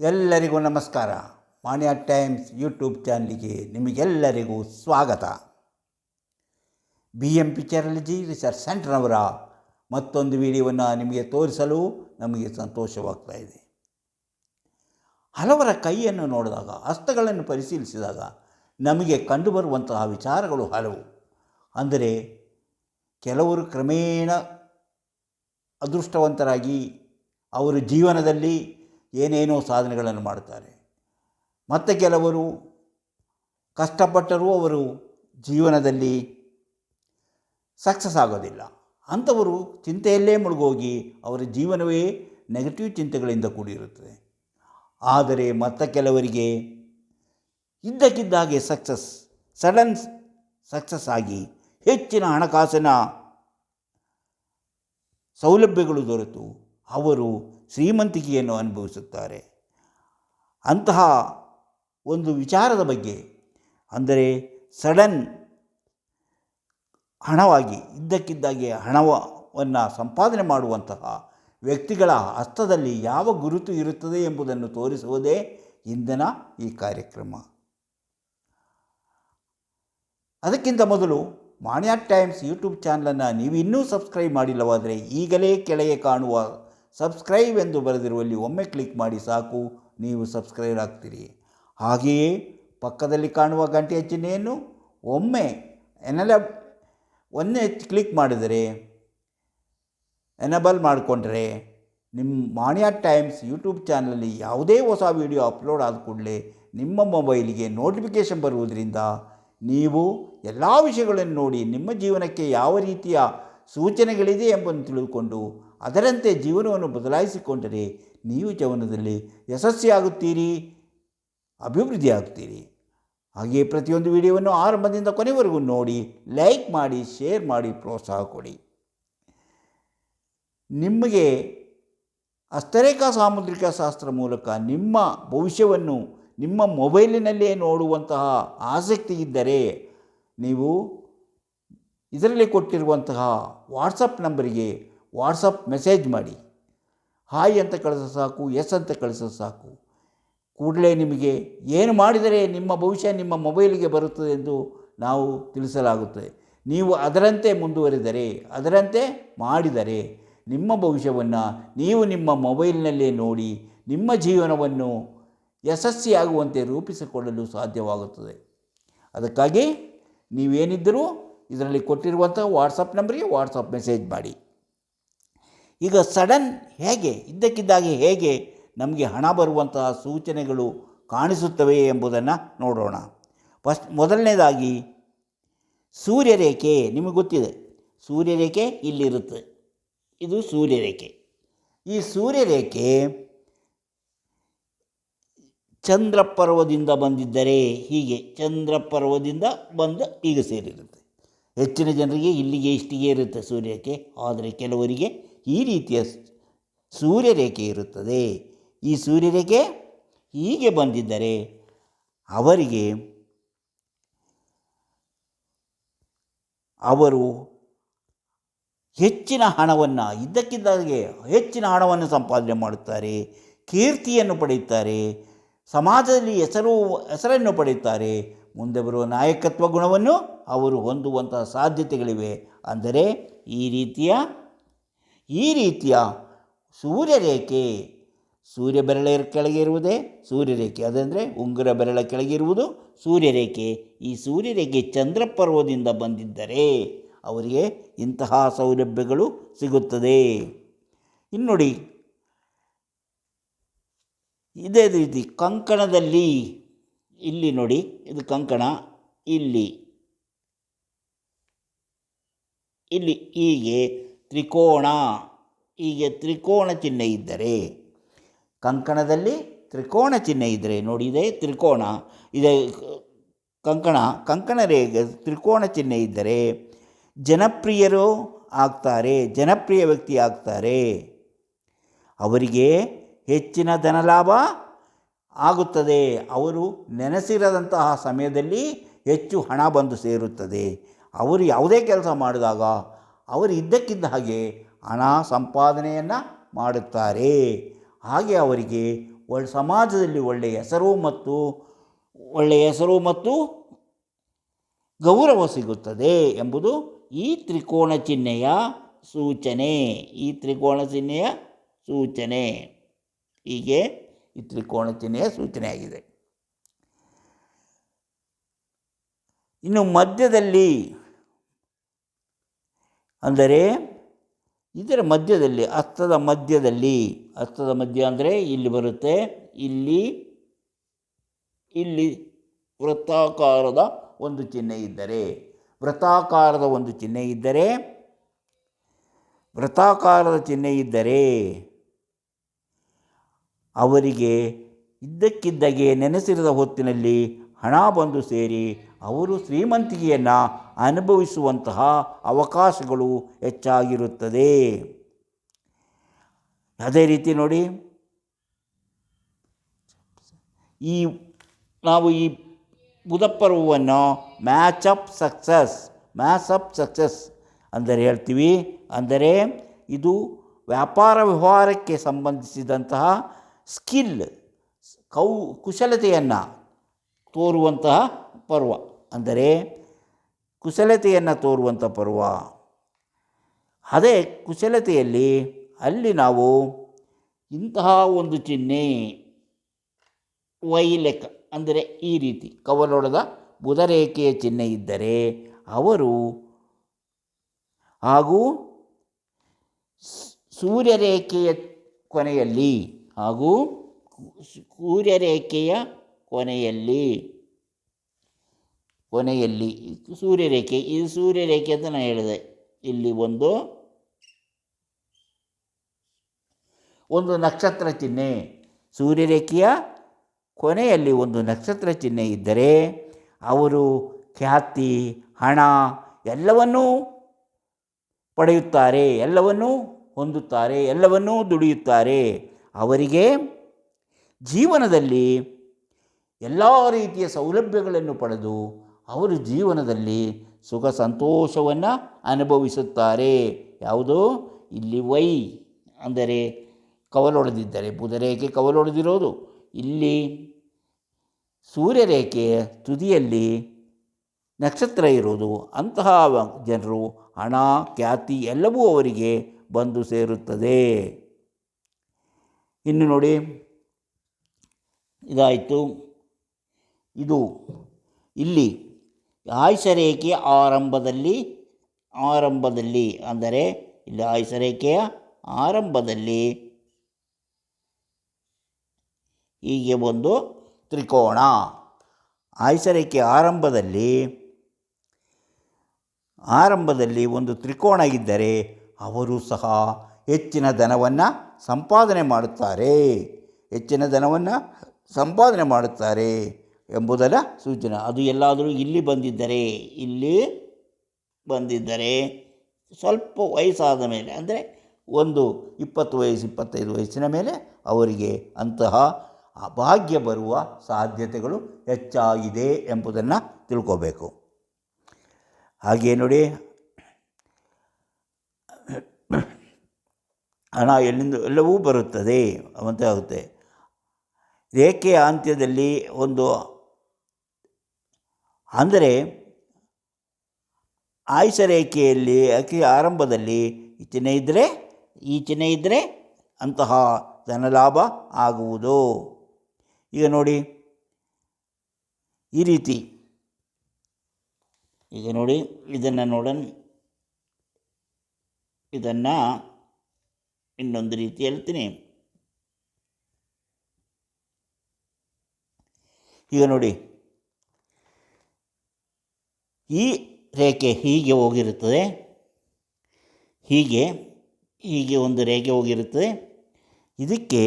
ಎಲ್ಲರಿಗೂ ನಮಸ್ಕಾರ. ಮಾನ್ಯ ಟೈಮ್ಸ್ ಯೂಟ್ಯೂಬ್ ಚಾನಲಿಗೆ ನಿಮಗೆಲ್ಲರಿಗೂ ಸ್ವಾಗತ. ಬಿ ಎಂ ಪಿಚರಲಜಿ ರಿಸರ್ಚ್ ಸೆಂಟರ್ನವರ ಮತ್ತೊಂದು ವಿಡಿಯೋವನ್ನು ನಿಮಗೆ ತೋರಿಸಲು ನಮಗೆ ಸಂತೋಷವಾಗ್ತಾ ಇದೆ. ಹಲವರ ಕೈಯನ್ನು ನೋಡಿದಾಗ, ಹಸ್ತಗಳನ್ನು ಪರಿಶೀಲಿಸಿದಾಗ ನಮಗೆ ಕಂಡುಬರುವಂತಹ ವಿಚಾರಗಳು ಹಲವು. ಅಂದರೆ, ಕೆಲವರು ಕ್ರಮೇಣ ಅದೃಷ್ಟವಂತರಾಗಿ ಅವರ ಜೀವನದಲ್ಲಿ ಏನೇನೋ ಸಾಧನೆಗಳನ್ನು ಮಾಡ್ತಾರೆ ಮತ್ತು ಕೆಲವರು ಕಷ್ಟಪಟ್ಟರೂ ಅವರು ಜೀವನದಲ್ಲಿ ಸಕ್ಸಸ್ ಆಗೋದಿಲ್ಲ. ಅಂಥವರು ಚಿಂತೆಯಲ್ಲೇ ಮುಳುಗೋಗಿ ಅವರ ಜೀವನವೇ ನೆಗೆಟಿವ್ ಚಿಂತೆಗಳಿಂದ ಕೂಡಿರುತ್ತದೆ. ಆದರೆ ಮತ್ತ ಕೆಲವರಿಗೆ ಇದ್ದಕ್ಕಿದ್ದಾಗೆ ಸಕ್ಸಸ್, ಸಡನ್ ಸಕ್ಸಸ್ ಆಗಿ ಹೆಚ್ಚಿನ ಹಣಕಾಸಿನ ಸೌಲಭ್ಯಗಳು ದೊರೆತು ಅವರು ಶ್ರೀಮಂತಿಕೆಯನ್ನು ಅನುಭವಿಸುತ್ತಾರೆ. ಅಂತಹ ಒಂದು ವಿಚಾರದ ಬಗ್ಗೆ ಅಂದರೆ ಸಡನ್ ಹಣವಾಗಿ, ಇದ್ದಕ್ಕಿದ್ದಾಗೆ ಹಣವನ್ನು ಸಂಪಾದನೆ ಮಾಡುವಂತಹ ವ್ಯಕ್ತಿಗಳ ಹಸ್ತದಲ್ಲಿ ಯಾವ ಗುರುತು ಇರುತ್ತದೆ ಎಂಬುದನ್ನು ತೋರಿಸುವುದೇ ಇಂದಿನ ಈ ಕಾರ್ಯಕ್ರಮ. ಅದಕ್ಕಿಂತ ಮೊದಲು ಮಾಣ್ಯಾ ಟೈಮ್ಸ್ ಯೂಟ್ಯೂಬ್ ಚಾನಲನ್ನು ನೀವು ಇನ್ನೂ ಸಬ್ಸ್ಕ್ರೈಬ್ ಮಾಡಿಲ್ಲವಾದರೆ ಈಗಲೇ ಕೆಳಗೆ ಕಾಣುವ ಸಬ್ಸ್ಕ್ರೈಬ್ ಎಂದು ಬರೆದಿರುವಲ್ಲಿ ಒಮ್ಮೆ ಕ್ಲಿಕ್ ಮಾಡಿ ಸಾಕು, ನೀವು ಸಬ್ಸ್ಕ್ರೈಬ್ ಆಗ್ತೀರಿ. ಹಾಗೆಯೇ ಪಕ್ಕದಲ್ಲಿ ಕಾಣುವ ಗಂಟೆಯ ಚಿಹ್ನೆಯನ್ನು ಒಮ್ಮೆ ಎನಲ ಒಂದೇ ಕ್ಲಿಕ್ ಮಾಡಿದರೆ ಎನಬಲ್ ಮಾಡಿಕೊಂಡ್ರೆ ನಿಮ್ಮ ಮಾಣಿಯ ಟೈಮ್ಸ್ ಯೂಟ್ಯೂಬ್ ಚಾನಲಲ್ಲಿ ಯಾವುದೇ ಹೊಸ ವಿಡಿಯೋ ಅಪ್ಲೋಡ್ ಆದ ಕೂಡಲೇ ನಿಮ್ಮ ಮೊಬೈಲಿಗೆ ನೋಟಿಫಿಕೇಷನ್ ಬರುವುದರಿಂದ ನೀವು ಎಲ್ಲ ವಿಷಯಗಳನ್ನು ನೋಡಿ ನಿಮ್ಮ ಜೀವನಕ್ಕೆ ಯಾವ ರೀತಿಯ ಸೂಚನೆಗಳಿದೆ ಎಂಬುದನ್ನು ತಿಳಿದುಕೊಂಡು ಅದರಂತೆ ಜೀವನವನ್ನು ಬದಲಾಯಿಸಿಕೊಂಡರೆ ನೀವು ಜೀವನದಲ್ಲಿ ಯಶಸ್ವಿಯಾಗುತ್ತೀರಿ, ಅಭಿವೃದ್ಧಿಯಾಗುತ್ತೀರಿ. ಹಾಗೆಯೇ ಪ್ರತಿಯೊಂದು ವಿಡಿಯೋವನ್ನು ಆರಂಭದಿಂದ ಕೊನೆವರೆಗೂ ನೋಡಿ, ಲೈಕ್ ಮಾಡಿ, ಶೇರ್ ಮಾಡಿ, ಪ್ರೋತ್ಸಾಹ ಕೊಡಿ. ನಿಮಗೆ ಅಸ್ತರೇಖಾ ಸಾಮುದ್ರಿಕ ಶಾಸ್ತ್ರ ಮೂಲಕ ನಿಮ್ಮ ಭವಿಷ್ಯವನ್ನು, ನಿಮ್ಮ ಮೊಬೈಲಿನಲ್ಲೇ ನೋಡುವಂತಹ ಆಸಕ್ತಿ ಇದ್ದರೆ ನೀವು ಇದರಲ್ಲಿ ಕೊಟ್ಟಿರುವಂತಹ ವಾಟ್ಸಪ್ ನಂಬರಿಗೆ ವಾಟ್ಸಪ್ ಮೆಸೇಜ್ ಮಾಡಿ. ಹಾಯ್ ಅಂತ ಕಳಿಸೋ ಸಾಕು, ಎಸ್ ಅಂತ ಕಳಿಸೋ ಸಾಕು. ಕೂಡಲೇ ನಿಮಗೆ ಏನು ಮಾಡಿದರೆ ನಿಮ್ಮ ಭವಿಷ್ಯ ನಿಮ್ಮ ಮೊಬೈಲಿಗೆ ಬರುತ್ತದೆ ಎಂದು ನಾವು ತಿಳಿಸಲಾಗುತ್ತದೆ. ನೀವು ಅದರಂತೆ ಮುಂದುವರಿದರೆ, ಅದರಂತೆ ಮಾಡಿದರೆ ನಿಮ್ಮ ಭವಿಷ್ಯವನ್ನು ನೀವು ನಿಮ್ಮ ಮೊಬೈಲ್ನಲ್ಲೇ ನೋಡಿ, ನಿಮ್ಮ ಜೀವನವನ್ನು ಯಶಸ್ವಿಯಾಗುವಂತೆ ರೂಪಿಸಿಕೊಳ್ಳಲು ಸಾಧ್ಯವಾಗುತ್ತದೆ. ಅದಕ್ಕಾಗಿ ನೀವೇನಿದ್ದರೂ ಇದರಲ್ಲಿ ಕೊಟ್ಟಿರುವಂಥ ವಾಟ್ಸಪ್ ನಂಬರಿಗೆ ವಾಟ್ಸಪ್ ಮೆಸೇಜ್ ಮಾಡಿ. ಈಗ ಸಡನ್ ಹೇಗೆ, ಇದ್ದಕ್ಕಿದ್ದಾಗಿ ಹೇಗೆ ನಮಗೆ ಹಣ ಬರುವಂತಹ ಸೂಚನೆಗಳು ಕಾಣಿಸುತ್ತವೆ ಎಂಬುದನ್ನು ನೋಡೋಣ. ಫಸ್ಟ್ ಮೊದಲನೇದಾಗಿ, ಸೂರ್ಯರೇಖೆ ನಿಮಗೆ ಗೊತ್ತಿದೆ. ಸೂರ್ಯರೇಖೆ ಇಲ್ಲಿರುತ್ತೆ. ಇದು ಸೂರ್ಯರೇಖೆ. ಈ ಸೂರ್ಯರೇಖೆ ಚಂದ್ರಪರ್ವದಿಂದ ಬಂದಿದ್ದರೆ ಹೀಗೆ, ಚಂದ್ರ ಪರ್ವದಿಂದ ಬಂದು ಈಗ ಸೇರಿರುತ್ತೆ. ಹೆಚ್ಚಿನ ಜನರಿಗೆ ಇಲ್ಲಿಗೆ ಇಷ್ಟಿಗೆ ಇರುತ್ತೆ ಸೂರ್ಯರೇಖೆ, ಆದರೆ ಕೆಲವರಿಗೆ ಈ ರೀತಿಯ ಸೂರ್ಯರೇಖೆ ಇರುತ್ತದೆ. ಈ ಸೂರ್ಯರೇಖೆ ಹೀಗೆ ಬಂದಿದ್ದರೆ ಅವರಿಗೆ ಅವರು ಹೆಚ್ಚಿನ ಹಣವನ್ನು, ಇದ್ದಕ್ಕಿದ್ದಾಗೆ ಹೆಚ್ಚಿನ ಹಣವನ್ನು ಸಂಪಾದನೆ ಮಾಡುತ್ತಾರೆ, ಕೀರ್ತಿಯನ್ನು ಪಡೆಯುತ್ತಾರೆ, ಸಮಾಜದಲ್ಲಿ ಹೆಸರು, ಹೆಸರನ್ನು ಪಡೆಯುತ್ತಾರೆ. ಮುಂದೆ ಬರುವ ನಾಯಕತ್ವ ಗುಣವನ್ನು ಅವರು ಹೊಂದುವಂತಹ ಸಾಧ್ಯತೆಗಳಿವೆ. ಅಂದರೆ ಈ ರೀತಿಯ ಈ ರೀತಿಯ ಸೂರ್ಯರೇಖೆ ಸೂರ್ಯ ಬೆರಳ ಕೆಳಗೆ ಇರುವುದೇ ಸೂರ್ಯರೇಖೆ. ಅದಂದರೆ ಉಂಗುರ ಬೆರಳ ಕೆಳಗಿರುವುದು ಸೂರ್ಯರೇಖೆ. ಈ ಸೂರ್ಯರೇಖೆ ಚಂದ್ರಪರ್ವದಿಂದ ಬಂದಿದ್ದರೆ ಅವರಿಗೆ ಇಂತಹ ಸೌಲಭ್ಯಗಳು ಸಿಗುತ್ತದೆ. ಇನ್ನು ನೋಡಿ, ಇದೇ ರೀತಿ ಕಂಕಣದಲ್ಲಿ, ಇಲ್ಲಿ ನೋಡಿ, ಇದು ಕಂಕಣ, ಇಲ್ಲಿ ಇಲ್ಲಿ ಹೀಗೆ ತ್ರಿಕೋಣ. ಹೀಗೆ ತ್ರಿಕೋಣ ಚಿಹ್ನೆ ಇದ್ದರೆ, ಕಂಕಣದಲ್ಲಿ ತ್ರಿಕೋಣ ಚಿಹ್ನೆ ಇದ್ದರೆ, ನೋಡಿ ಇದೆ ತ್ರಿಕೋಣ, ಇದೇ ಕಂಕಣ ಕಂಕಣ ರೇಖೆ, ತ್ರಿಕೋಣ ಚಿಹ್ನೆ ಇದ್ದರೆ ಜನಪ್ರಿಯರು ಆಗ್ತಾರೆ, ಜನಪ್ರಿಯ ವ್ಯಕ್ತಿ ಆಗ್ತಾರೆ. ಅವರಿಗೆ ಹೆಚ್ಚಿನ ಧನಲಾಭ ಆಗುತ್ತದೆ. ಅವರು ನೆನೆಸಿರದಂತಹ ಸಮಯದಲ್ಲಿ ಹೆಚ್ಚು ಹಣ ಬಂದು ಸೇರುತ್ತದೆ. ಅವರು ಯಾವುದೇ ಕೆಲಸ ಮಾಡಿದಾಗ ಅವರು ಇದ್ದಕ್ಕಿದ್ದ ಹಾಗೆ ಹಣ ಸಂಪಾದನೆಯನ್ನು ಮಾಡುತ್ತಾರೆ. ಹಾಗೆ ಅವರಿಗೆ ಒಳ್ಳೆ ಸಮಾಜದಲ್ಲಿ ಒಳ್ಳೆಯ ಹೆಸರು ಮತ್ತು ಒಳ್ಳೆಯ ಹೆಸರು ಮತ್ತು ಗೌರವ ಸಿಗುತ್ತದೆ ಎಂಬುದು ಈ ತ್ರಿಕೋಣ ಚಿಹ್ನೆಯ ಸೂಚನೆ. ಈ ತ್ರಿಕೋಣ ಚಿಹ್ನೆಯ ಸೂಚನೆ. ಹೀಗೆ ಈ ತ್ರಿಕೋಣ ಚಿಹ್ನೆಯ ಸೂಚನೆಯಾಗಿದೆ. ಇನ್ನು ಮಧ್ಯದಲ್ಲಿ ಅಂದರೆ ಇದರ ಮಧ್ಯದಲ್ಲಿ ಹಸ್ತದ ಮಧ್ಯದಲ್ಲಿ ಹಸ್ತದ ಮಧ್ಯ ಅಂದರೆ ಇಲ್ಲಿ ಬರುತ್ತೆ, ಇಲ್ಲಿ ಇಲ್ಲಿ ವೃತ್ತಾಕಾರದ ಒಂದು ಚಿಹ್ನೆ ಇದ್ದರೆ, ವೃತ್ತಾಕಾರದ ಒಂದು ಚಿಹ್ನೆ ಇದ್ದರೆ, ವೃತ್ತಾಕಾರದ ಚಿಹ್ನೆ ಇದ್ದರೆ ಅವರಿಗೆ ಇದ್ದಕ್ಕಿದ್ದಾಗೆ ನೆನೆಸಿರದ ಹೊತ್ತಿನಲ್ಲಿ ಹಣ ಬಂದು ಸೇರಿ ಅವರು ಶ್ರೀಮಂತಿಕೆಯನ್ನು ಅನುಭವಿಸುವಂತಹ ಅವಕಾಶಗಳು ಹೆಚ್ಚಾಗಿರುತ್ತದೆ. ಅದೇ ರೀತಿ ನೋಡಿ, ಈ ನಾವು ಈ ಬುಧಪರ್ವವನ್ನು match up success, match up success ಅಂದರೆ ಹೇಳ್ತೀವಿ. ಅಂದರೆ ಇದು ವ್ಯಾಪಾರ ವ್ಯವಹಾರಕ್ಕೆ ಸಂಬಂಧಿಸಿದಂತಹ ಸ್ಕಿಲ್, ಕೌ, ಕುಶಲತೆಯನ್ನು ತೋರುವಂತಹ ಪರ್ವ. ಅಂದರೆ ಕುಶಲತೆಯನ್ನು ತೋರುವಂಥ ಪರ್ವ. ಅದೇ ಕುಶಲತೆಯಲ್ಲಿ ಅಲ್ಲಿ ನಾವು ಇಂತಹ ಒಂದು ಚಿಹ್ನೆ ವೈಲೆಕ್ಕ ಅಂದರೆ ಈ ರೀತಿ ಕವಲೊಡೆದ ಬುಧರೇಖೆಯ ಚಿಹ್ನೆ ಇದ್ದರೆ ಅವರು ಹಾಗೂ ಸೂರ್ಯರೇಖೆಯ ಕೊನೆಯಲ್ಲಿ ಹಾಗೂ ಸೂರ್ಯರೇಖೆಯ ಕೊನೆಯಲ್ಲಿ ಕೊನೆಯಲ್ಲಿ ಸೂರ್ಯರೇಖೆ ಇದು ಸೂರ್ಯರೇಖೆ ಅಂತ ನಾನು ಹೇಳಿದೆ. ಇಲ್ಲಿ ಒಂದು ಒಂದು ನಕ್ಷತ್ರ ಚಿಹ್ನೆ. ಸೂರ್ಯರೇಖೆಯ ಕೊನೆಯಲ್ಲಿ ಒಂದು ನಕ್ಷತ್ರ ಚಿಹ್ನೆ ಇದ್ದರೆ ಅವರು ಖ್ಯಾತಿ, ಹಣ ಎಲ್ಲವನ್ನೂ ಪಡೆಯುತ್ತಾರೆ, ಎಲ್ಲವನ್ನೂ ಹೊಂದುತ್ತಾರೆ, ಎಲ್ಲವನ್ನೂ ದುಡಿಯುತ್ತಾರೆ. ಅವರಿಗೆ ಜೀವನದಲ್ಲಿ ಎಲ್ಲ ರೀತಿಯ ಸೌಲಭ್ಯಗಳನ್ನು ಪಡೆದು ಅವರು ಜೀವನದಲ್ಲಿ ಸುಖ ಸಂತೋಷವನ್ನು ಅನುಭವಿಸುತ್ತಾರೆ. ಯಾವುದು? ಇಲ್ಲಿ ವೈ ಅಂದರೆ ಕವಲೊಡೆದಿದ್ದರೆ ಬುಧರೇಖೆ ಕವಲೊಡೆದಿರೋದು. ಇಲ್ಲಿ ಸೂರ್ಯರೇಖೆಯ ತುದಿಯಲ್ಲಿ ನಕ್ಷತ್ರ ಇರೋದು. ಅಂತಹ ಜನರು ಹಣ, ಖ್ಯಾತಿ ಎಲ್ಲವೂ ಅವರಿಗೆ ಬಂದು ಸೇರುತ್ತದೆ. ಇನ್ನು ನೋಡಿ, ಇದಾಯಿತು. ಇದು ಇಲ್ಲಿ ಆಯುಷರೇಖೆಯ ಆರಂಭದಲ್ಲಿ ಆರಂಭದಲ್ಲಿ ಅಂದರೆ ಇಲ್ಲಿ ಆಯುಷರೇಖೆಯ ಆರಂಭದಲ್ಲಿ ಹೀಗೆ ಒಂದು ತ್ರಿಕೋಣ ಆಯುಷರೇಖೆಯ ಆರಂಭದಲ್ಲಿ ಆರಂಭದಲ್ಲಿ ಒಂದು ತ್ರಿಕೋಣ ಇದ್ದರೆ ಅವರು ಸಹ ಹೆಚ್ಚಿನ ಧನವನ್ನು ಸಂಪಾದನೆ ಮಾಡುತ್ತಾರೆ. ಹೆಚ್ಚಿನ ಧನವನ್ನು ಸಂಪಾದನೆ ಮಾಡುತ್ತಾರೆ. ಎಂಬುದರ ಸೂಚನೆ. ಅದು ಎಲ್ಲಾದರೂ ಇಲ್ಲಿ ಬಂದಿದ್ದರೆ ಇಲ್ಲಿ ಬಂದಿದ್ದರೆ ಸ್ವಲ್ಪ ವಯಸ್ಸಾದ ಮೇಲೆ, ಅಂದರೆ ಒಂದು ಇಪ್ಪತ್ತು ವಯಸ್ಸು, ಇಪ್ಪತ್ತೈದು ವಯಸ್ಸಿನ ಮೇಲೆ ಅವರಿಗೆ ಅಂತಹ ಭಾಗ್ಯ ಬರುವ ಸಾಧ್ಯತೆಗಳು ಹೆಚ್ಚಾಗಿದೆ ಎಂಬುದನ್ನು ತಿಳ್ಕೋಬೇಕು. ಹಾಗೆ ನೋಡಿ. ಹಣ ಎಲ್ಲಿಂದ ಎಲ್ಲವೂ ಬರುತ್ತದೆ ಅಂತ ಆಗುತ್ತೆ. ರೇಖೆಯ ಅಂತ್ಯದಲ್ಲಿ ಒಂದು ಅಂದರೆ ಆಯುಷ ರೇಖೆಯಲ್ಲಿ ಅತಿ ಆರಂಭದಲ್ಲಿ ಈ ಚಿಹ್ನೆ ಇದ್ದರೆ ಈ ಚಿಹ್ನೆ ಇದ್ದರೆ ಅಂತಹ ಧನಲಾಭ ಆಗುವುದು. ಈಗ ನೋಡಿ, ಈ ರೀತಿ. ಈಗ ನೋಡಿ, ಇದನ್ನು ನೋಡೋಣ ಇದನ್ನು ಇನ್ನೊಂದು ರೀತಿ ಹೇಳ್ತೀನಿ. ಈಗ ನೋಡಿ ಈ ರೇಖೆ ಹೀಗೆ ಹೋಗಿರುತ್ತದೆ. ಹೀಗೆ ಹೀಗೆ ಒಂದು ರೇಖೆ ಹೋಗಿರುತ್ತದೆ. ಇದಕ್ಕೆ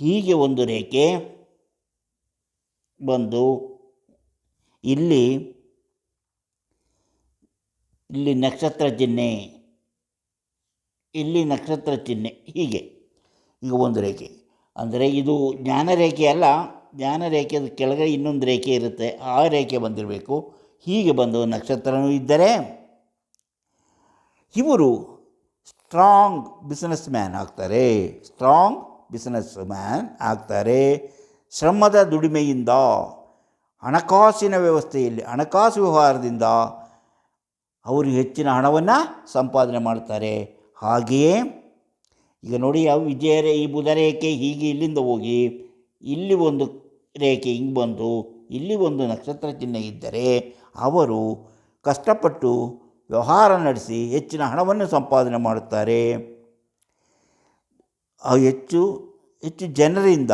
ಹೀಗೆ ಒಂದು ರೇಖೆ ಬಂದು ಇಲ್ಲಿ ಇಲ್ಲಿ ನಕ್ಷತ್ರ ಚಿಹ್ನೆ, ಇಲ್ಲಿ ನಕ್ಷತ್ರ ಚಿಹ್ನೆ, ಹೀಗೆ, ಈಗ ಒಂದು ರೇಖೆ. ಅಂದರೆ ಇದು ಜ್ಞಾನ ರೇಖೆ ಅಲ್ಲ, ಜ್ಞಾನ ರೇಖೆದ ಕೆಳಗಡೆ ಇನ್ನೊಂದು ರೇಖೆ ಇರುತ್ತೆ, ಆ ರೇಖೆ ಬಂದಿರಬೇಕು. ಹೀಗೆ ಬಂದು ನಕ್ಷತ್ರನೂ ಇದ್ದರೆ ಇವರು ಸ್ಟ್ರಾಂಗ್ ಬಿಸ್ನೆಸ್ ಮ್ಯಾನ್ ಆಗ್ತಾರೆ. ಸ್ಟ್ರಾಂಗ್ ಬಿಸ್ನೆಸ್ ಮ್ಯಾನ್ ಆಗ್ತಾರೆ. ಶ್ರಮದ ದುಡಿಮೆಯಿಂದ, ಹಣಕಾಸಿನ ವ್ಯವಸ್ಥೆಯಲ್ಲಿ, ಹಣಕಾಸು ವ್ಯವಹಾರದಿಂದ ಅವರು ಹೆಚ್ಚಿನ ಹಣವನ್ನು ಸಂಪಾದನೆ ಮಾಡ್ತಾರೆ. ಹಾಗೆಯೇ ಈಗ ನೋಡಿ, ಯಾವ ವಿಜಯ ರೇ ಈ ಬುಧ ರೇಖೆ ಹೀಗೆ ಇಲ್ಲಿಂದ ಹೋಗಿ, ಇಲ್ಲಿ ಒಂದು ರೇಖೆ ಹಿಂಗೆ ಬಂದು, ಇಲ್ಲಿ ಒಂದು ನಕ್ಷತ್ರ ಚಿಹ್ನೆ ಇದ್ದರೆ ಅವರು ಕಷ್ಟಪಟ್ಟು ವ್ಯವಹಾರ ನಡೆಸಿ ಹೆಚ್ಚಿನ ಹಣವನ್ನು ಸಂಪಾದನೆ ಮಾಡುತ್ತಾರೆ. ಹೆಚ್ಚು ಹೆಚ್ಚು ಜನರಿಂದ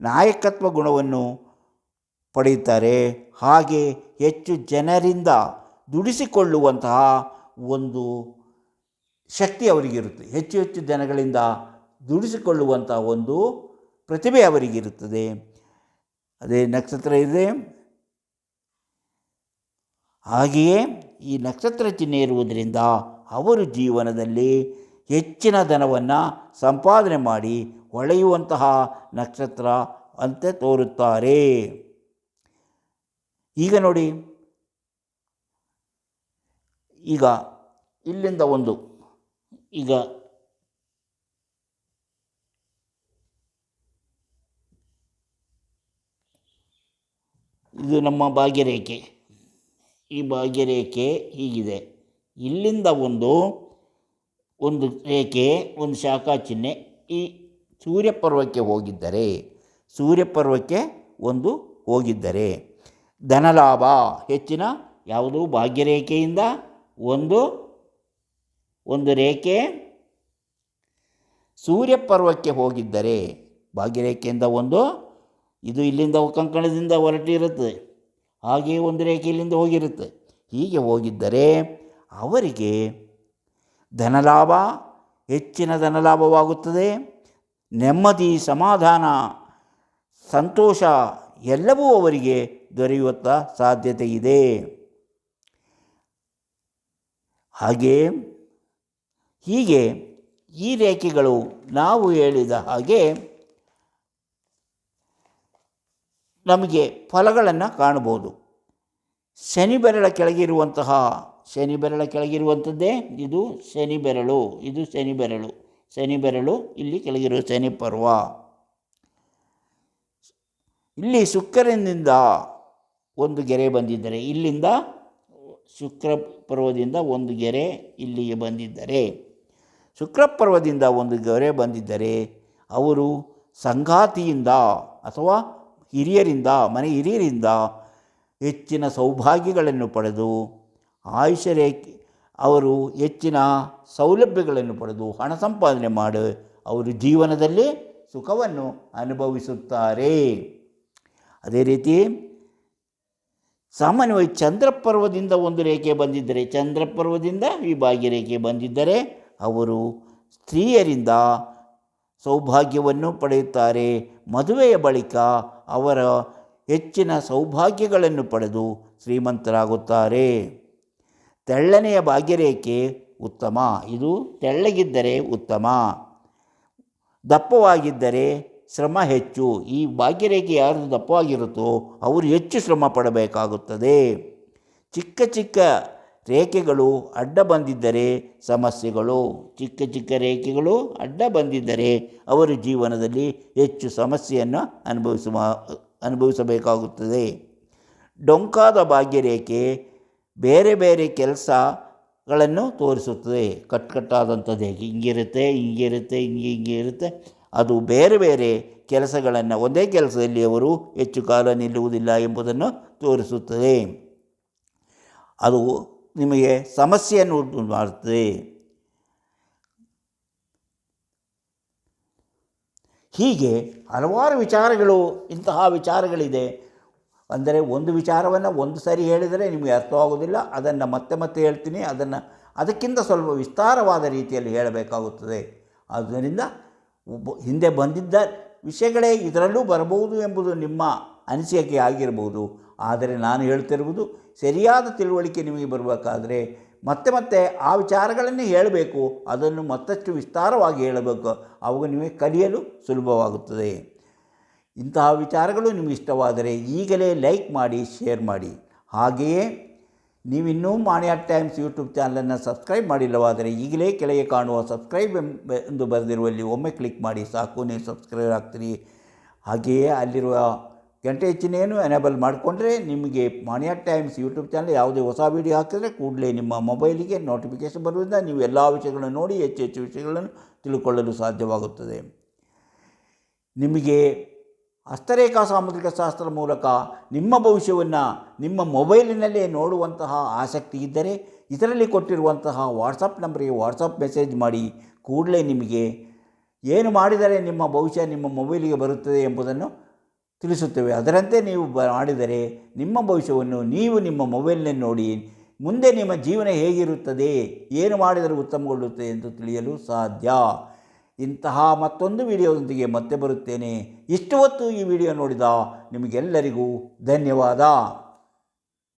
ನಾಯಕತ್ವ ಗುಣವನ್ನು ಪಡೆಯುತ್ತಾರೆ. ಹಾಗೆ ಹೆಚ್ಚು ಜನರಿಂದ ದುಡಿಸಿಕೊಳ್ಳುವಂತಹ ಒಂದು ಶಕ್ತಿ ಅವರಿಗಿರುತ್ತೆ. ಹೆಚ್ಚು ಹೆಚ್ಚು ಜನಗಳಿಂದ ದುಡಿಸಿಕೊಳ್ಳುವಂಥ ಒಂದು ಪ್ರತಿಭೆ ಅವರಿಗಿರುತ್ತದೆ. ಅದೇ ನಕ್ಷತ್ರ ಇದೆ. ಹಾಗೆಯೇ ಈ ನಕ್ಷತ್ರ ಚಿಹ್ನೆ ಇರುವುದರಿಂದ ಅವರು ಜೀವನದಲ್ಲಿ ಹೆಚ್ಚಿನ ಧನವನ್ನು ಸಂಪಾದನೆ ಮಾಡಿ ಹೊಳೆಯುವಂತಹ ನಕ್ಷತ್ರ ಅಂತ ತೋರುತ್ತಾರೆ. ಈಗ ನೋಡಿ, ಈಗ ಇಲ್ಲಿಂದ ಒಂದು, ಈಗ ಇದು ನಮ್ಮ ಭಾಗ್ಯರೇಖೆ. ಈ ಭಾಗ್ಯರೇಖೆ ಹೀಗಿದೆ. ಇಲ್ಲಿಂದ ಒಂದು ಒಂದು ರೇಖೆ, ಒಂದು ಶಾಖಾ ಚಿಹ್ನೆ ಈ ಸೂರ್ಯಪರ್ವಕ್ಕೆ ಹೋಗಿದ್ದರೆ ಸೂರ್ಯಪರ್ವಕ್ಕೆ ಒಂದು ಹೋಗಿದ್ದರೆ ಧನಲಾಭ ಹೆಚ್ಚಿನ ಯಾವುದು ಭಾಗ್ಯರೇಖೆಯಿಂದ ಒಂದು ಒಂದು ರೇಖೆ ಸೂರ್ಯಪರ್ವಕ್ಕೆ ಹೋಗಿದ್ದರೆ ಭಾಗ್ಯರೇಖೆಯಿಂದ ಒಂದು, ಇದು ಇಲ್ಲಿಂದ ಕಂಕಣದಿಂದ ಹೊರಟಿರುತ್ತೆ ಹಾಗೆಯೇ ಒಂದು ರೇಖೆಯಲ್ಲಿಂದ ಹೋಗಿರುತ್ತೆ. ಹೀಗೆ ಹೋಗಿದ್ದರೆ ಅವರಿಗೆ ಧನಲಾಭ, ಹೆಚ್ಚಿನ ಧನಲಾಭವಾಗುತ್ತದೆ. ನೆಮ್ಮದಿ, ಸಮಾಧಾನ, ಸಂತೋಷ ಎಲ್ಲವೂ ಅವರಿಗೆ ದೊರೆಯುವಂಥ ಸಾಧ್ಯತೆ ಇದೆ. ಹಾಗೆ ಹೀಗೆ ಈ ರೇಖೆಗಳು ನಾವು ಹೇಳಿದ ಹಾಗೆ ನಮಗೆ ಫಲಗಳನ್ನು ಕಾಣಬಹುದು. ಶನಿ ಬೆರಳ ಕೆಳಗಿರುವಂತಹ, ಶನಿ ಬೆರಳ ಕೆಳಗಿರುವಂಥದ್ದೇ? ಇದು ಶನಿ ಬೆರಳು, ಇದು ಶನಿ ಬೆರಳು. ಶನಿ ಬೆರಳು ಇಲ್ಲಿ ಕೆಳಗಿರುವ ಶನಿ ಪರ್ವ. ಇಲ್ಲಿ ಶುಕ್ರನಿಂದ ಒಂದು ಗೆರೆ ಬಂದಿದ್ದರೆ, ಇಲ್ಲಿಂದ ಶುಕ್ರ ಪರ್ವದಿಂದ ಒಂದು ಗೆರೆ, ಇಲ್ಲಿಗೆ ಬಂದಿದ್ದರೆ. ಶುಕ್ರ ಪರ್ವದಿಂದ ಒಂದು ಗೆರೆ ಬಂದಿದ್ದರೆ, ಅವರು ಸಂಗಾತಿಯಿಂದ ಅಥವಾ ಹಿರಿಯರಿಂದ, ಮನೆ ಹಿರಿಯರಿಂದ ಹೆಚ್ಚಿನ ಸೌಭಾಗ್ಯಗಳನ್ನು ಪಡೆದು ಆಯುಷ್ಯ ರೇಖೆ ಅವರು ಹೆಚ್ಚಿನ ಸೌಲಭ್ಯಗಳನ್ನು ಪಡೆದು ಹಣ ಸಂಪಾದನೆ ಮಾಡಿ ಅವರು ಜೀವನದಲ್ಲಿ ಸುಖವನ್ನು ಅನುಭವಿಸುತ್ತಾರೆ. ಅದೇ ರೀತಿ ಸಾಮಾನ್ಯವಾಗಿ ಚಂದ್ರಪರ್ವದಿಂದ ಒಂದು ರೇಖೆ ಬಂದಿದ್ದರೆ ಚಂದ್ರಪರ್ವದಿಂದ ಈ ಭಾಗ್ಯರೇಖೆ ಬಂದಿದ್ದರೆ ಅವರು ಸ್ತ್ರೀಯರಿಂದ ಸೌಭಾಗ್ಯವನ್ನು ಪಡೆಯುತ್ತಾರೆ. ಮದುವೆಯ ಬಳಿಕ ಅವರ ಹೆಚ್ಚಿನ ಸೌಭಾಗ್ಯಗಳನ್ನು ಪಡೆದು ಶ್ರೀಮಂತರಾಗುತ್ತಾರೆ. ತೆಳ್ಳನೆಯ ಭಾಗ್ಯರೇಖೆ ಉತ್ತಮ. ಇದು ತೆಳ್ಳಗಿದ್ದರೆ ಉತ್ತಮ. ದಪ್ಪವಾಗಿದ್ದರೆ ಶ್ರಮ ಹೆಚ್ಚು. ಈ ಭಾಗ್ಯರೇಖೆ ಯಾರು ದಪ್ಪವಾಗಿರುತ್ತೋ ಅವರು ಹೆಚ್ಚು ಶ್ರಮ ಪಡಬೇಕಾಗುತ್ತದೆ. ಚಿಕ್ಕ ಚಿಕ್ಕ ರೇಖೆಗಳು ಅಡ್ಡ ಬಂದಿದ್ದರೆ ಸಮಸ್ಯೆಗಳು, ಚಿಕ್ಕ ಚಿಕ್ಕ ರೇಖೆಗಳು ಅಡ್ಡ ಬಂದಿದ್ದರೆ ಅವರ ಜೀವನದಲ್ಲಿ ಹೆಚ್ಚು ಸಮಸ್ಯೆಯನ್ನು ಅನುಭವಿಸುವ, ಅನುಭವಿಸಬೇಕಾಗುತ್ತದೆ. ಡೊಂಕಾದ ಭಾಗ್ಯರೇಖೆ ಬೇರೆ ಬೇರೆ ಕೆಲಸಗಳನ್ನು ತೋರಿಸುತ್ತದೆ. ಕಟ್ಕಟ್ಟಾದಂಥದ್ದು ಹೇಗೆ ಹಿಂಗಿರುತ್ತೆ ಹಿಂಗಿರುತ್ತೆ, ಹಿಂಗೆ ಹಿಂಗೆ ಇರುತ್ತೆ. ಅದು ಬೇರೆ ಬೇರೆ ಕೆಲಸಗಳನ್ನು, ಒಂದೇ ಕೆಲಸದಲ್ಲಿ ಅವರು ಹೆಚ್ಚು ಕಾಲ ನಿಲ್ಲುವುದಿಲ್ಲ ಎಂಬುದನ್ನು ತೋರಿಸುತ್ತದೆ. ಅದು ನಿಮಗೆ ಸಮಸ್ಯೆಯನ್ನು ಉಂಟು ಮಾಡುತ್ತದೆ ಹೀಗೆ ಹಲವಾರು ವಿಚಾರಗಳು, ಇಂತಹ ವಿಚಾರಗಳಿದೆ. ಅಂದರೆ ಒಂದು ವಿಚಾರವನ್ನು ಒಂದು ಸರಿ ಹೇಳಿದರೆ ನಿಮಗೆ ಅರ್ಥವಾಗೋದಿಲ್ಲ ಅದನ್ನು ಮತ್ತೆ ಮತ್ತೆ ಹೇಳ್ತೀನಿ, ಅದನ್ನು ಅದಕ್ಕಿಂತ ಸ್ವಲ್ಪ ವಿಸ್ತಾರವಾದ ರೀತಿಯಲ್ಲಿ ಹೇಳಬೇಕಾಗುತ್ತದೆ. ಆದ್ದರಿಂದ ಹಿಂದೆ ಬಂದಿದ್ದ ವಿಷಯಗಳೇ ಇದರಲ್ಲೂ ಬರಬಹುದು ಎಂಬುದು ನಿಮ್ಮ ಅನಿಸಿಕೆ ಆಗಿರಬಹುದು ಆದರೆ ನಾನು ಹೇಳ್ತಿರುವುದು ಸರಿಯಾದ ತಿಳುವಳಿಕೆ ನಿಮಗೆ ಬರಬೇಕಾದ್ರೆ ಮತ್ತೆ ಮತ್ತೆ ಆ ವಿಚಾರಗಳನ್ನೇ ಹೇಳಬೇಕು. ಅದನ್ನು ಮತ್ತಷ್ಟು ವಿಸ್ತಾರವಾಗಿ ಹೇಳಬೇಕು. ಅವಾಗ ನಿಮಗೆ ಕಲಿಯಲು ಸುಲಭವಾಗುತ್ತದೆ. ಇಂತಹ ವಿಚಾರಗಳು ನಿಮಗೆ ಇಷ್ಟವಾದರೆ ಈಗಲೇ ಲೈಕ್ ಮಾಡಿ, ಶೇರ್ ಮಾಡಿ. ಹಾಗೆಯೇ ನೀವಿನ್ನೂ ಮಾಣಿಯಾ ಟೈಮ್ಸ್ ಯೂಟ್ಯೂಬ್ ಚಾನಲನ್ನು ಸಬ್ಸ್ಕ್ರೈಬ್ ಮಾಡಿಲ್ಲವಾದರೆ ಈಗಲೇ ಕೆಳಗೆ ಕಾಣುವ ಸಬ್ಸ್ಕ್ರೈಬ್ ಎಂದು ಬರೆದಿರುವಲ್ಲಿ ಒಮ್ಮೆ ಕ್ಲಿಕ್ ಮಾಡಿ ಸಾಕು ನೀವು ಸಬ್ಸ್ಕ್ರೈಬ್ ಆಗ್ತೀರಿ. ಹಾಗೆಯೇ ಅಲ್ಲಿರುವ ಗಂಟೆ ಹೆಚ್ಚಿನೇನು ಎನೇಬಲ್ ಮಾಡಿಕೊಂಡ್ರೆ ನಿಮಗೆ ಮಾಣಿಯಾ ಟೈಮ್ಸ್ ಯೂಟ್ಯೂಬ್ ಚಾನಲ್ ಯಾವುದೇ ಹೊಸ ವೀಡಿಯೋ ಹಾಕಿದರೆ ಕೂಡಲೇ ನಿಮ್ಮ ಮೊಬೈಲಿಗೆ ನೋಟಿಫಿಕೇಷನ್ ಬರುವುದರಿಂದ ನೀವು ಎಲ್ಲ ವಿಷಯಗಳನ್ನು ನೋಡಿ, ಹೆಚ್ಚು ಹೆಚ್ಚು ವಿಷಯಗಳನ್ನು ತಿಳ್ಕೊಳ್ಳಲು ಸಾಧ್ಯವಾಗುತ್ತದೆ. ನಿಮಗೆ ಹಸ್ತರೇಖಾ ಸಾಮುದ್ರಿಕ ಶಾಸ್ತ್ರ ಮೂಲಕ ನಿಮ್ಮ ಭವಿಷ್ಯವನ್ನು ನಿಮ್ಮ ಮೊಬೈಲಿನಲ್ಲೇ ನೋಡುವಂತಹ ಆಸಕ್ತಿ ಇದ್ದರೆ ಇದರಲ್ಲಿ ಕೊಟ್ಟಿರುವಂತಹ ವಾಟ್ಸಪ್ ನಂಬರಿಗೆ ವಾಟ್ಸಪ್ ಮೆಸೇಜ್ ಮಾಡಿ, ಕೂಡಲೇ ನಿಮಗೆ ಏನು ಮಾಡಿದರೆ ನಿಮ್ಮ ಭವಿಷ್ಯ ನಿಮ್ಮ ಮೊಬೈಲಿಗೆ ಬರುತ್ತದೆ ಎಂಬುದನ್ನು ತಿಳಿಸುತ್ತೇವೆ. ಅದರಂತೆ ನೀವು ಮಾಡಿದರೆ ನಿಮ್ಮ ಭವಿಷ್ಯವನ್ನು ನೀವು ನಿಮ್ಮ ಮೊಬೈಲ್ನಲ್ಲಿ ನೋಡಿ, ಮುಂದೆ ನಿಮ್ಮ ಜೀವನ ಹೇಗಿರುತ್ತದೆ, ಏನು ಮಾಡಿದರೆ ಉತ್ತಮಗೊಳ್ಳುತ್ತದೆ ಎಂದು ತಿಳಿಯಲು ಸಾಧ್ಯ. ಇಂತಹ ಮತ್ತೊಂದು ವಿಡಿಯೋದೊಂದಿಗೆ ಮತ್ತೆ ಬರುತ್ತೇನೆ. ಇಷ್ಟು ಹೊತ್ತು ಈ ವಿಡಿಯೋ ನೋಡಿದ ನಿಮಗೆಲ್ಲರಿಗೂ ಧನ್ಯವಾದ.